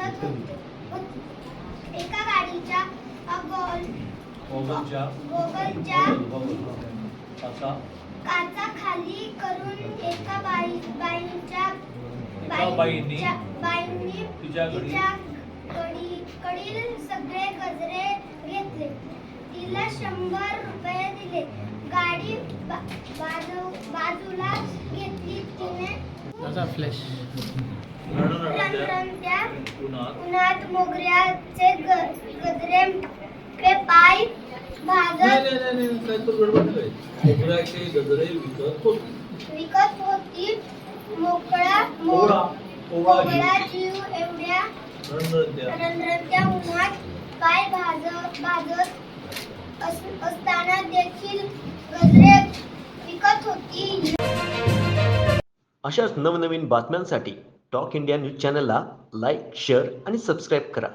दिसत होती एका गाडीच्या गोगलच्या काचा खाली करून एका बाई बाईंच्या बाईंनी तिच्या कडील सगळे गजरे घेतले. तिला शंभर रुपये दिले. गाडी बाजू बाजूला घेतली तिने. फ्लॅश उन्हात. मोगऱ्याचे गजरे चे पाय भाजत नाही नाही नाही नाही, काय तो गडबड नाही मोगऱ्याचे गजरे विकत होते. विकत होती. मोकळा जीव एवढ्या रणरणत्या उन्हात पाय भाजत भाजत अस- असताना देखील गजरे विकत होती. अशाच नवनवीन बातम्यांसाठी टॉक इंडिया न्यूज चॅनलला लाईक शेअर आणि सबस्क्राईब करा.